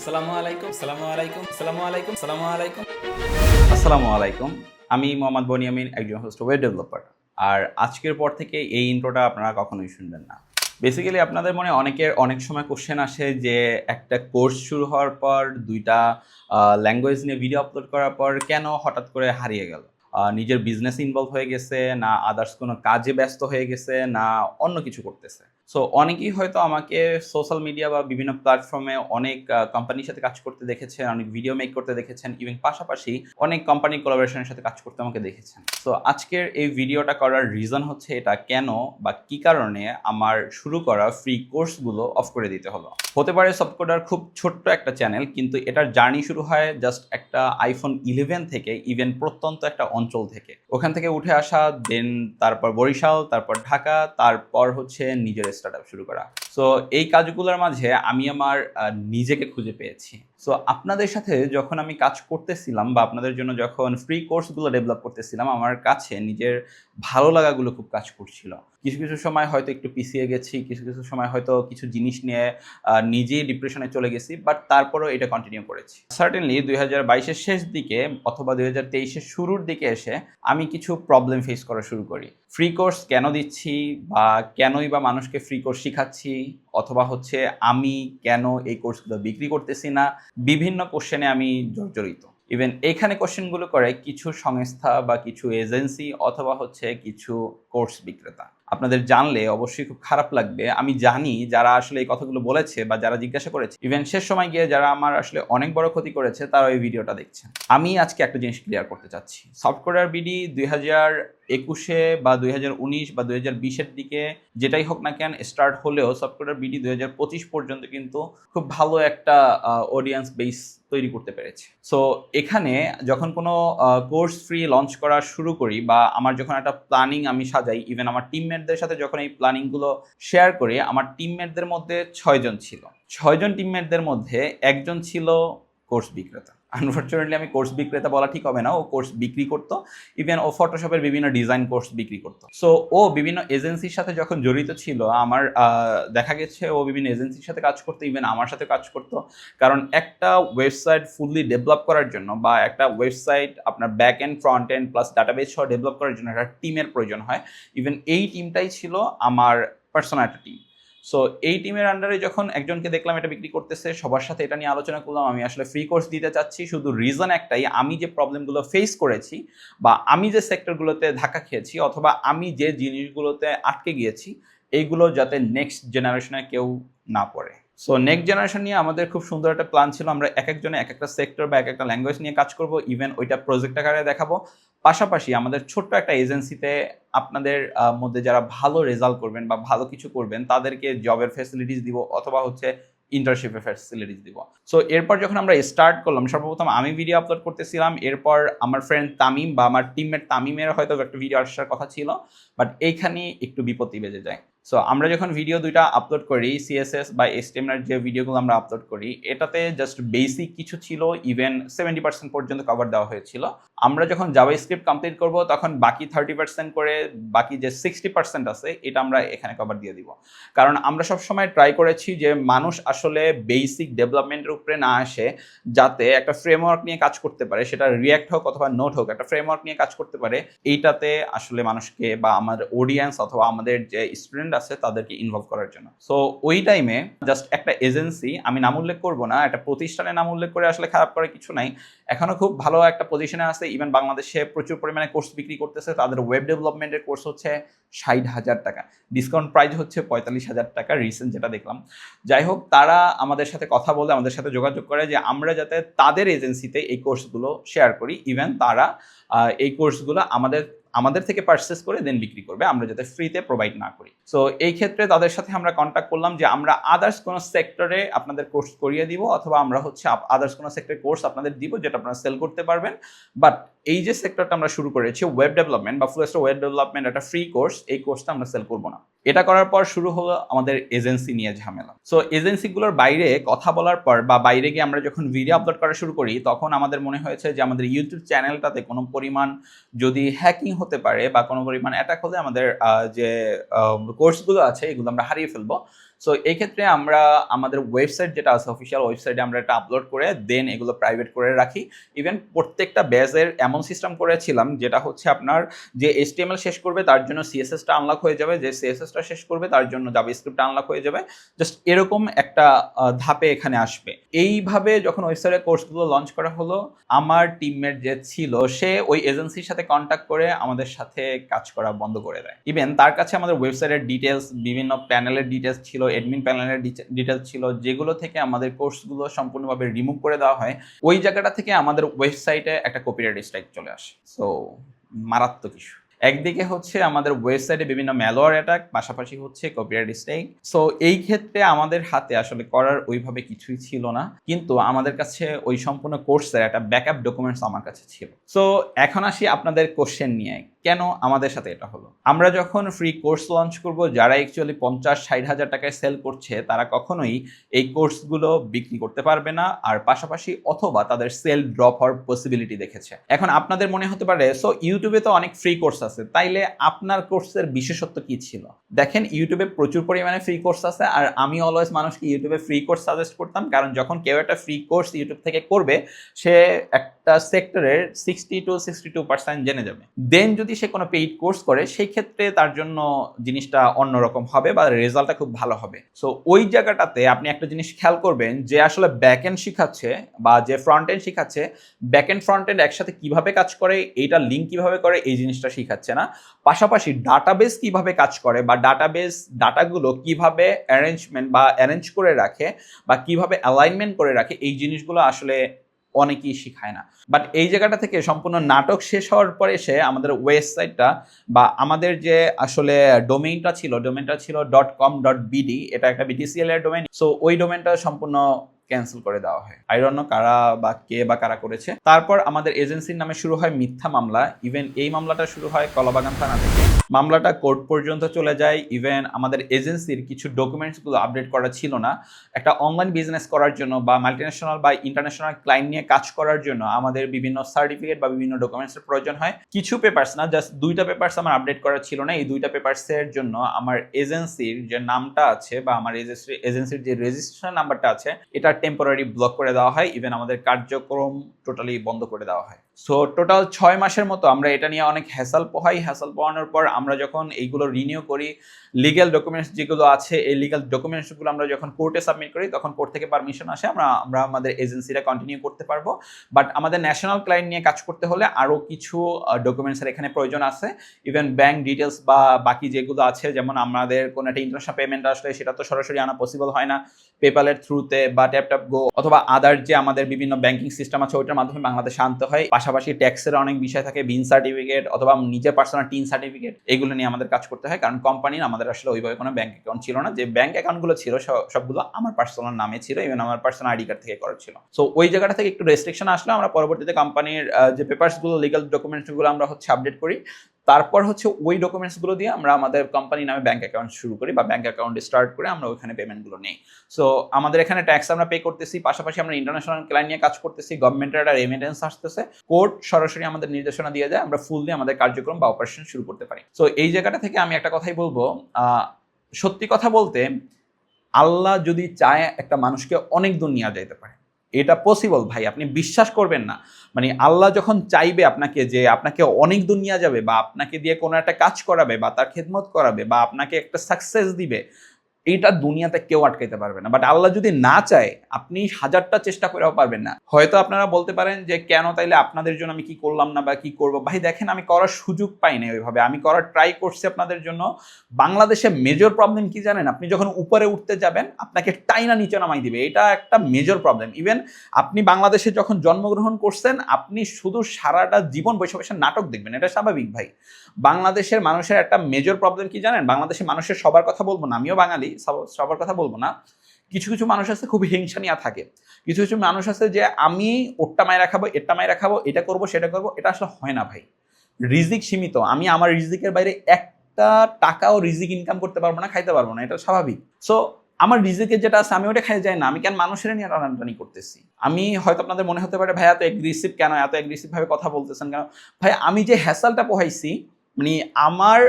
আসসালামু আলাইকুম আলাইকুম আলাইকুম আলাইকুম। আসসালামু আলাইকুম। আমি মোহাম্মদ বনিয়ামিন, একজন হোস্ট ওয়েব ডেভেলপার আর আজকের পর থেকে এই ইন্ট্রোটা আপনারা কখনোই শুনবেন না। বেসিক্যালি আপনাদের মনে অনেকের অনেক সময় কোশ্চেন আসে যে, একটা কোর্স শুরু হওয়ার পর দুইটা ল্যাঙ্গুয়েজ নিয়ে ভিডিও আপলোড করার পর কেন হঠাৎ করে হারিয়ে গেল? নিজের বিজনেস ইনভলভ হয়ে গেছে, না আদার্স কোনো কাজে ব্যস্ত হয়ে গেছে, না অন্য কিছু করতেছে। সো অনেকেই হয়তো আমাকে সোশ্যাল মিডিয়া বা বিভিন্ন প্ল্যাটফর্মে অনেক কোম্পানির সাথে কাজ করতে দেখেছেন, অনেক ভিডিও মেক করতে দেখেছেন ইভেন পাশাপাশি অনেক কোম্পানি কোলাবোরেশনের সাথে কাজ করতে আমাকে দেখেছেন। তো আজকের এই ভিডিওটা করার রিজন হচ্ছে এটা কেন বা কি কারণে আমার শুরু করা ফ্রি কোর্সগুলো অফ করে দিতে হলো। হতে পারে সবকোডার খুব ছোট্ট একটা চ্যানেল কিন্তু এটার জার্নি শুরু হয় জাস্ট একটা আইফোন ইলেভেন থেকে ইভেন প্রত্যন্ত একটা অঞ্চল থেকে। ওখান থেকে উঠে আসা দেন তারপর বরিশাল, তারপর ঢাকা, তারপর হচ্ছে নিজের স্টার্ট আপ শুরু করা। সো এই কাজগুলোর মাঝে আমি আমার নিজেকে খুঁজে পেয়েছি। সো আপনাদের সাথে যখন আমি কাজ করতেছিলাম বা আপনাদের জন্য যখন ফ্রি কোর্সগুলো ডেভেলপ করতেছিলাম, আমার কাছে নিজের ভালো লাগাগুলো খুব কাজ করছিল। কিছু কিছু সময় হয়তো একটু পিছিয়ে গেছি, কিছু কিছু সময় হয়তো কিছু জিনিস নিয়ে নিজেই ডিপ্রেশনে চলে গেছি বাট তারপরেও এটা কন্টিনিউ করেছি। সার্টেনলি দুই হাজার বাইশের শেষ দিকে অথবা দুই হাজার তেইশের শুরুর দিকে এসে আমি কিছু প্রবলেম ফেস করা শুরু করি। ফ্রি কোর্স কেন দিচ্ছি বা কেনই বা মানুষকে ফ্রি কোর্স শিখাচ্ছি, অথবা হচ্ছে আমি কেন এই কোর্সগুলো বিক্রি করতেছি না, বিভিন্ন কোশ্চেনে আমি জর্জরিত। ইভেন এখানে কোশ্চেনগুলো করে কিছু সংস্থা বা কিছু এজেন্সি অথবা হচ্ছে কিছু কোর্স বিক্রেতা। আপনাদের জানলে অবশ্যই খুব খারাপ লাগবে। আমি জানি যারা আসলে এই কথাগুলো বলেছে বা যারা জিজ্ঞাসা করেছে ইভেন শেষ সময় গিয়ে যারা আমার আসলে অনেক বড় ক্ষতি করেছে, তারা এই ভিডিওটা দেখছেন। আমি আজকে একটা জিনিস ক্লিয়ার করতে চাচ্ছি। সফটওয়্যার বিডি দুই হাজার একুশে বা দুই হাজার উনিশ বা দুই হাজার বিশের দিকে যেটাই হোক না কেন স্টার্ট হলেও সফটওয়্যার বিডি দুই হাজার পঁচিশ পর্যন্ত কিন্তু খুব ভালো একটা অডিয়েন্স বেস তৈরি করতে পেরেছে। সো এখানে যখন কোনো কোর্স ফ্রি লঞ্চ করা শুরু করি বা আমার যখন একটা প্ল্যানিং আমি সাজাই ইভেন আমার টিমমেটদের সাথে যখন এই প্ল্যানিংগুলো শেয়ার করি, আমার টিমমেটদের মধ্যে ছয়জন ছিল। ছয়জন টিমমেটদের মধ্যে একজন ছিল কোর্স বিক্রেতা। আনফর্চুনেটলি আমি কোর্স বিক্রেতা বলা ঠিক হবে না। ও কোর্স বিক্রি করতো। ইভেন ও ফটোশপের বিভিন্ন ডিজাইন কোর্স বিক্রি করতো। সো ও বিভিন্ন এজেন্সির সাথে যখন জড়িত ছিল, আমার দেখা গেছে ও বিভিন্ন এজেন্সির সাথে কাজ করতো ইভেন আমার সাথে কাজ করতো। কারণ একটা ওয়েবসাইট ফুললি ডেভেলপ করার জন্য বা একটা ওয়েবসাইট আপনার back end front end plus database সহ ডেভেলপ করার জন্য একটা টিমের প্রয়োজন হয়। ইভেন এই টিমটাই ছিল আমার পার্সোনাল একটা টিম সো এই টিমের আন্ডারে যখন একজনকে দেখলাম এটা বিক্রি করতেছে, সবার সাথে এটা নিয়ে আলোচনা করলাম, আমি আসলে ফ্রি কোর্স দিতে চাচ্ছি। শুধু রিজন একটাই, আমি যে প্রবলেমগুলো ফেস করেছি বা আমি যে সেক্টরগুলোতে ধাক্কা খেয়েছি অথবা আমি যে জিনিসগুলোতে আটকে গিয়েছি এইগুলো যাতে নেক্সট জেনারেশনে কেউ না পড়ে। সো নেক্সট জেনারেশন নিয়ে আমাদের খুব সুন্দর একটা প্ল্যান ছিল, আমরা এক একজনে এক একটা সেক্টর বা এক একটা ল্যাঙ্গুয়েজ নিয়ে কাজ করব ইভেন ওইটা প্রজেক্ট আকারে দেখাবো। পাশাপাশি আমাদের ছোট্ট একটা এজেন্সিতে আপনাদের মধ্যে যারা ভালো রেজাল্ট করবেন বা ভালো কিছু করবেন, তাদেরকে জবের ফ্যাসিলিটিস দিব অথবা হচ্ছে ইন্টার্নশিপের ফ্যাসিলিটিস দিব। সো এরপর যখন আমরা স্টার্ট করলাম, সর্বপ্রথম আমি ভিডিও আপলোড করতেছিলাম, এরপর আমার ফ্রেন্ড তামিম বা আমার টিমমেট তামিমের হয়তো একটা ভিডিও আসার কথা ছিল বাট এইখানে একটু বিপত্তি বেজে যায়। সো আমরা যখন ভিডিও দুইটা আপলোড করি সিএসএস বা এসটিএমএর যে ভিডিওগুলো আমরা আপলোড করি, এটাতে জাস্ট বেসিক কিছু ছিল ইভেন সেভেন্টি পার্সেন্ট পর্যন্ত কভার দেওয়া হয়েছিল। আমরা যখন জাভা স্ক্রিপ্ট কমপ্লিট করব, তখন বাকি থার্টি পার্সেন্ট করে বাকি যে সিক্সটি পার্সেন্ট আছে, এটা আমরা এখানে কভার দিয়ে দিব। কারণ আমরা সবসময় ট্রাই করেছি যে মানুষ আসলে বেসিক ডেভেলপমেন্টের উপরে না আসে, যাতে একটা ফ্রেমওয়ার্ক নিয়ে কাজ করতে পারে, সেটা রিয়াক্ট হোক অথবা নোট হোক, একটা ফ্রেমওয়ার্ক নিয়ে কাজ করতে পারে, এইটাতে আসলে মানুষকে বা আমাদের অডিয়েন্স অথবা আমাদের যে স্টুডেন্ট আছে, তাদেরকে ইনভলভ করার জন্য। সো ওই টাইমে জাস্ট একটা এজেন্সি আমি নাম উল্লেখ করব না, একটা প্রতিষ্ঠানের নাম উল্লেখ করে আসলে খারাপ করার কিছু নাই, এখনও খুব ভালো একটা পজিশনে আছে ইভেন বাংলাদেশে প্রচুর পরিমাণে কোর্স বিক্রি করতেছে, তাদের ওয়েব ডেভেলপমেন্টের কোর্স হচ্ছে ষাট হাজার টাকা। ডিসকাউন্ট প্রাইস হচ্ছে পঁয়তাল্লিশ হাজার টাকা রিসেন্ট যেটা দেখলাম। যাই হোক, তারা আমাদের সাথে কথা বলে আমাদের সাথে যোগাযোগ করে যে আমরা যাতে তাদের এজেন্সিতে এই কোর্সগুলো শেয়ার করি। ইভেন তারা এই কোর্সগুলো আমাদের আমাদের থেকে পারচেস করে দেন বিক্রি করবে, আমরা যাতে ফ্রিতে প্রোভাইড না করি। সো এই ক্ষেত্রে তাদের সাথে আমরা কন্ট্যাক্ট করলাম যে আমরা আদার্স কোনো সেক্টরে আপনাদের কোর্স করিয়ে দিব অথবা আমরা হচ্ছে আদার্স কোনো সেক্টরে কোর্স আপনাদের দিব যেটা আপনারা সেল করতে পারবেন। বাট এই যে সেক্টরটা আমরা শুরু করেছি ওয়েব ডেভেলপমেন্ট বা ফুল ওয়েব ডেভেলপমেন্ট একটা ফ্রি কোর্স এই কোর্সটা আমরা সেল করব না। এটা করার পর শুরু হলো আমাদের এজেন্সি নিয়ে ঝামেলা। সো এজেন্সিগুলোর বাইরে কথা বলার পর বা বাইরে গিয়ে আমরা যখন ভিডিও আপলোড করা শুরু করি, তখন আমাদের মনে হয়েছে যে আমাদের ইউটিউব চ্যানেলটাতে কোনো পরিমাণ যদি হ্যাকিং হতে পারে বা কোনো পরিমাণ অ্যাটাক হলে আমাদের যে কোর্সগুলো আছে, এগুলো আমরা হারিয়ে ফেলব। সো এই ক্ষেত্রে আমরা আমাদের ওয়েবসাইট যেটা আছে অফিসিয়াল ওয়েবসাইটে আমরা এটা আপলোড করে দেন এগুলো প্রাইভেট করে রাখি। ইভেন প্রত্যেকটা ব্যাজের এমন সিস্টেম করেছিলাম, যেটা হচ্ছে আপনার যে এইচটিএমএল শেষ করবে, তার জন্য সিএসএসটা আনলক হয়ে যাবে। যে সিএসএসটা শেষ করবে, তার জন্য জাভাস্ক্রিপ্ট আনলক হয়ে যাবে। জাস্ট এরকম একটা ধাপে এখানে আসবে। এইভাবে যখন ওয়েবসাইটে কোর্সগুলো লঞ্চ করা হলো, আমার টিমমেট যে ছিল, সে ওই এজেন্সির সাথে কন্ট্যাক্ট করে আমাদের সাথে কাজ করা বন্ধ করে দেয়। ইভেন তার কাছে আমাদের ওয়েবসাইটের ডিটেলস বিভিন্ন প্যানেলের ডিটেলস ছিল এডমিন প্যানেলের ডিটেলস ছিল, যেগুলো থেকে আমাদের কোর্সগুলো সম্পূর্ণভাবে রিমুভ করে দেওয়া হয়, ওই জায়গাটা থেকে আমাদের ওয়েবসাইটে একটা কপিরাইট স্ট্রাইক চলে আসে। সো মারাত্মক ইস্যু একদিকে হচ্ছে আমাদের ওয়েবসাইটে বিভিন্ন ম্যালোয়ার অ্যাটাক পাশাপাশি হচ্ছে কপিরাইট স্ট্রাইক সো এই ক্ষেত্রে আমাদের হাতে আসলে করার ওইভাবে কিছুই ছিল না। কিন্তু আমাদের কাছে ওই সম্পূর্ণ কোর্সের একটা ব্যাকআপ ডকুমেন্টস আমার কাছে ছিল। সো এখন আসি আপনাদের কোশ্চেন নিয়ে। কেন আমাদের সাথে এটা হলো? আমরা যখন ফ্রি কোর্স লঞ্চ করব, যারা অ্যাকচুয়ালি পঞ্চাশ, ষাট হাজার টাকায় সেল করছে, তারা কখনোই এই কোর্সগুলো বিক্রি করতে পারবে না। আর পাশাপাশি অথবা তাদের সেল ড্রপ হওয়ার পসিবিলিটি দেখেছে। এখন আপনাদের মনে হতে পারে সো ইউটিউবে তো অনেক ফ্রি কোর্স আছে। তাইলে আপনার কোর্সের বিশেষত্ব কি ছিল? দেখেন ইউটিউবে প্রচুর পরিমাণে ফ্রি কোর্স আছে আর আমি অলওয়েজ মানুষকে ইউটিউবে ফ্রি কোর্স সাজেস্ট করতাম। কারণ যখন কেউ একটা ফ্রি কোর্স ইউটিউব থেকে করবে, সে একটা সেক্টরের sixty two sixty two percent জেনে যাবে। দেন যদি সে কোনো পেইড কোর্স করে, সেই ক্ষেত্রে তার জন্য জিনিসটা অন্যরকম হবে বা রেজাল্টটা খুব ভালো হবে। সো ওই জায়গাটাতে আপনি একটা জিনিস খেয়াল করবেন যে আসলে ব্যাক এন্ড শিখাচ্ছে বা যে ফ্রন্ট এন্ড শিখাচ্ছে ব্যাক এন্ড ফ্রন্ট এন্ড একসাথে কীভাবে কাজ করে, এইটা লিঙ্ক কীভাবে করে, এই জিনিসটা শিখাচ্ছে না। পাশাপাশি ডাটাবেস কীভাবে কাজ করে বা ডাটাবেস ডাটাগুলো কীভাবে অ্যারেঞ্জমেন্ট বা অ্যারেঞ্জ করে রাখে বা কীভাবে অ্যালাইনমেন্ট করে রাখে, এই জিনিসগুলো আসলে অনেকেই শিখায় না। বাট এই জায়গাটা থেকে সম্পূর্ণ নাটক শেষ হওয়ার পরে এসে আমাদের ওয়েবসাইটটা বা আমাদের যে আসলে ডোমেইনটা ছিল ডোমেইনটা ছিল ডট কম ডট বিডি এটা একটা বিটিসিএল এর ডোমেইন সো ওই ডোমেইনটা সম্পূর্ণ ক্যান্সেল করে দেওয়া হয়। আইরন্য কারা বা কে বা কারা করেছে? তারপর আমাদের এজেন্সির নামে শুরু হয় মিথ্যা মামলা। ইভেন এই মামলাটা শুরু হয় কলাবাগান থানা থেকে। মামলাটা কোর্ট পর্যন্ত চলে যায়। ইভেন আমাদের এজেন্সির কিছু ডকুমেন্টসগুলো আপডেট করা ছিল না। একটা অনলাইন বিজনেস করার জন্য বা মাল্টিন্যাশনাল বা ইন্টারন্যাশনাল ক্লায়েন্ট নিয়ে কাজ করার জন্য আমাদের বিভিন্ন সার্টিফিকেট বা বিভিন্ন ডকুমেন্টসের প্রয়োজন হয়। কিছু পেপার্স না জাস্ট দুইটা পেপার্স আমার আপডেট করা ছিল না। এই দুইটা পেপার্সের জন্য আমার এজেন্সির যে নামটা আছে বা আমার এজেন্সি এজেন্সির যে রেজিস্ট্রেশন নাম্বারটা আছে, এটা টেম্পোরারি ব্লক করে দেওয়া হয় ইভেন আমাদের কার্যক্রম টোটালি বন্ধ করে দেওয়া হয়। সো টোটাল ছয় মাসের মতো আমরা এটা নিয়ে অনেক হ্যাসাল পোহাই। হ্যাসাল পোহানোর পর আমরা যখন এইগুলো রিনিউ করি লিগ্যাল ডকুমেন্টস যেগুলো আছে, এই লিগ্যাল ডকুমেন্টসগুলো আমরা যখন কোর্টে সাবমিট করি, তখন কোর্ট থেকে পারমিশন আসে। আমরা আমরা আমাদের এজেন্সিটা কন্টিনিউ করতে পারব। বাট আমাদের ন্যাশনাল ক্লায়েন্ট নিয়ে কাজ করতে হলে আরও কিছু ডকুমেন্টসের এখানে প্রয়োজন আছে। ইভেন ব্যাংক ডিটেলস বা বাকি যেগুলো আছে, যেমন আমাদের কোনো একটা ইন্টারন্যাশনাল পেমেন্ট আসলে সেটা তো সরাসরি আনা পসিবল হয় না। পেপালের থ্রুতে বা ট্যাপ গো অথবা আদার যে আমাদের বিভিন্ন ব্যাংকিং সিস্টেম আছে, ওইটার মাধ্যমে বাংলাদেশে আনতে হয়। পাশাপাশি ট্যাক্সের অনেক বিষয় থাকে, বিন সার্টিফিকেট অথবা নিজের পার্সোনাল টিন সার্টিফিকেট এগুলো নিয়ে আমাদের কাজ করতে হয়। কারণ কোম্পানির আমাদের আসলে ওইভাবে কোনো ব্যাঙ্ক অ্যাকাউন্ট ছিল না। যে ব্যাঙ্ক অ্যাকাউন্টগুলো ছিল সবগুলো আমার পার্সোনাল নামে ছিল ইভেন আমার পার্সোনাল আইডি কার্ড থেকে করা ছিল। সো ওই জায়গাটা থেকে একটু রেস্ট্রিকশন আসলে। আমরা পরবর্তীতে কোম্পানির যে পেপার্সগুলো লিগাল ডকুমেন্টসগুলো আমরা হচ্ছে আপডেট করি। তারপর হচ্ছে ওই ডকুমেন্টসগুলো দিয়ে আমরা আমাদের কোম্পানি নামে ব্যাংক অ্যাকাউন্ট শুরু করি বা ব্যাংক অ্যাকাউন্ট স্টার্ট করে আমরা ওইখানে পেমেন্টগুলো নেই। সো আমাদের এখানে ট্যাক্স আমরা পে করতেছি, পাশাপাশি আমরা ইন্টারন্যাশনাল ক্লায়েন্ট নিয়ে কাজ করতেছি গভর্নমেন্টের একটা রেমিটেন্স আসতেছে। কোর্ট সরাসরি আমাদের নির্দেশনা দিয়ে যায় আমরা ফুললি আমাদের কার্যক্রম বা অপারেশন শুরু করতে পারি। সো এই জায়গাটা থেকে আমি একটা কথাই বলব সত্যি কথা বলতে, আল্লাহ যদি চায় একটা মানুষকে অনেক দূর নিয়ে যাইতে পারে। এটা পসিবল ভাই, আপনি বিশ্বাস করবেন না। মানে আল্লাহ যখন চাইবে আপনাকে যে আপনাকে অনেক দুনিয়া নিয়ে যাবে বা আপনাকে দিয়ে কোনো একটা কাজ করাবে বা তার খেদমত করাবে বা আপনাকে একটা সাকসেস দিবে এইটা দুনিয়াতে কেউ আটকাইতে পারবে না। বাট আল্লাহ যদি না চায়, আপনি হাজারটা চেষ্টা করেও পারবেন না। হয়তো আপনারা বলতে পারেন যে, কেন তাইলে আপনাদের জন্য আমি কি করলাম না বা কি করব? ভাই, দেখেন আমি করার সুযোগ পাই না ওইভাবে। আমি করার ট্রাই করছি আপনাদের জন্য। বাংলাদেশে মেজর প্রবলেম কি জানেন? আপনি যখন উপরে উঠতে যাবেন, আপনাকে টাইনা নিচে নামাই দিবে। এটা একটা মেজর প্রবলেম ইভেন আপনি বাংলাদেশে যখন জন্মগ্রহণ করছেন, আপনি শুধু সারাটা জীবন বসে বসে নাটক দেখবেন। এটা স্বাভাবিক ভাই। বাংলাদেশের মানুষের একটা মেজর প্রবলেম কি জানেন? বাংলাদেশের মানুষের সবার কথা বলব না। আমিও বাঙালি সবার কথা বলব না। কিছু কিছু মানুষ আছে খুব হিংসা নিয়ে থাকে। কিছু কিছু মানুষ আছে যে, আমি ওরটা মায়েরা খাব এরটা মায়েরা রাখাবো এটা করব, সেটা করব, এটা আসলে হয় না ভাই। রিজিক সীমিত। আমি আমার রিজিকের বাইরে একটা টাকাও রিজিক ইনকাম করতে পারব না, খাইতে পারব না, এটা স্বাভাবিক। সো আমার রিজিকের যেটা আছে, আমি ওটা খাই যাই না। আমি কেন মানুষের নিয়ে টানাটানি করতেছি? আমি হয়তো আপনাদের মনে হতে পারে ভাই এত এগ্রেসিভ কেন? এত এগ্রেসিভ ভাবে কথা বলতেছেন কেন? ভাই, আমি যে হ্যাসালটা পোহাইছি মানে আমার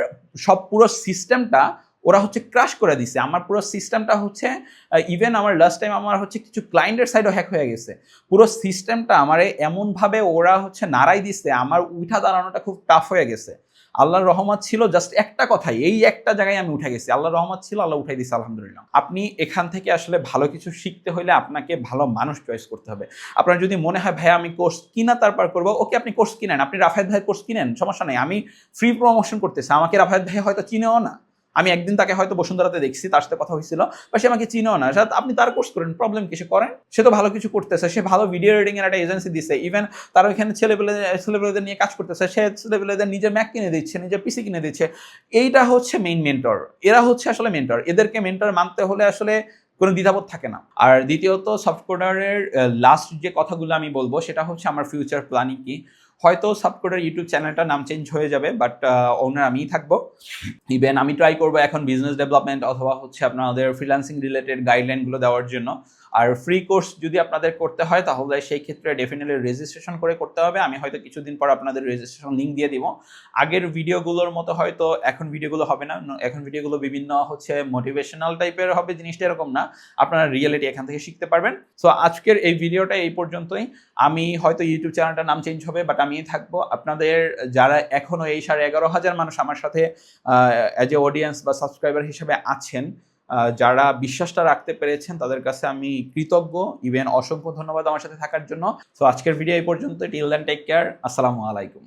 সব পুরো সিস্টেমটা ওরা হচ্ছে ক্রাশ করে দিছে। আমার পুরো সিস্টেমটা হচ্ছে ইভেন আমার লাস্ট টাইম আমার হচ্ছে কিছু ক্লায়েন্টের সাইডও হ্যাক হয়ে গেছে। পুরো সিস্টেমটা আমারে এমনভাবে ওরা হচ্ছে নাড়াই দিছে, আমার উঠা দাঁড়ানোটা খুব টাফ হয়ে গেছে। আল্লাহর রহমত ছিল জাস্ট একটা কথাই, এই একটা জায়গায় আমি উঠে গেছি। আল্লাহর রহমত ছিল, আল্লাহ উঠাই দিছে, আলহামদুলিল্লাহ। আপনি এখান থেকে আসলে ভালো কিছু শিখতে হলে আপনাকে ভালো মানুষ চয়েস করতে হবে। আপনার যদি মনে হয় ভাই আমি কোর্স কিনা তারপর করব, ওকে আপনি কোর্স কিনেন। আপনি রাফায়েত ভাই কোর্স কিনেন? সমস্যা নেই। আমি ফ্রি প্রমোশন করতেছি। আমাকে রাফায়েত ভাই হয়তো চিনেও না। আমি একদিন তাকে হয়তো বসুন্ধরাতে দেখছি, তার সাথে কথা হয়েছিল, বা সে আমাকে চিনেও না। আপনি তার কোর্স করেন প্রবলেম কিছু করেন? সে তো ভালো কিছু করতেছে, সে ভালো ভিডিও এডিটিং এর একটা এজেন্সি দিচ্ছে ইভেন তার ওইখানে ছেলেপেলে, ছেলেপেলেদের নিয়ে কাজ করতেছে, সে ছেলেপেলেদের নিজে ম্যাক কিনে দিচ্ছে, নিজে পিসি কিনে দিচ্ছে। এইটা হচ্ছে মেইন মেন্টর এরা হচ্ছে আসলে মেন্টর এদেরকে মেন্টর মানতে হলে আসলে কোনো দ্বিধাবোধ থাকে না। আর দ্বিতীয়ত সফটওয়্যারের লাস্ট যে কথাগুলো আমি বলব, সেটা হচ্ছে আমার ফিউচার প্ল্যানিং কি? হয়তো সাবকোডের ইউটিউব চ্যানেলটার নাম চেঞ্জ হয়ে যাবে বাট ওনার আমিই থাকব। ইভেন আমি ট্রাই করব এখন বিজনেস ডেভেলপমেন্ট অথবা হচ্ছে আপনাদের ফ্রিলান্সিং রিলেটেড গাইডলাইনগুলো দেওয়ার জন্য। আর ফ্রি কোর্স যদি আপনাদের করতে হয়, তাহলে সেই ক্ষেত্রে ডেফিনেটলি রেজিস্ট্রেশন করে করতে হবে। আমি হয়তো কিছুদিন পর আপনাদের রেজিস্ট্রেশন লিঙ্ক দিয়ে দিব। আগের ভিডিওগুলোর মতো হয়তো এখন ভিডিওগুলো হবে না। এখন ভিডিওগুলো বিভিন্ন হচ্ছে মোটিভেশনাল টাইপের হবে, জিনিসটা এরকম না। আপনারা রিয়েলিটি এখান থেকে শিখতে পারবেন। সো আজকের এই ভিডিওটা এই পর্যন্তই। আমি হয়তো ইউটিউব চ্যানেলটার নাম চেঞ্জ হবে বাট আমি থাকব। আপনাদের যারা এখনও এই সাড়ে এগারো হাজার মানুষ আমার সাথে অ্যাজ এ অডিয়েন্স বা সাবস্ক্রাইবার হিসেবে আছেন যারা বিশ্বাসটা রাখতে পেরেছেন, তাদের কাছে আমি কৃতজ্ঞ। ইভেন অসংখ্য ধন্যবাদ আমার সাথে থাকার জন্য। তো আজকের ভিডিও এই পর্যন্ত টিল দেন টেক কেয়ার আসসালামু আলাইকুম।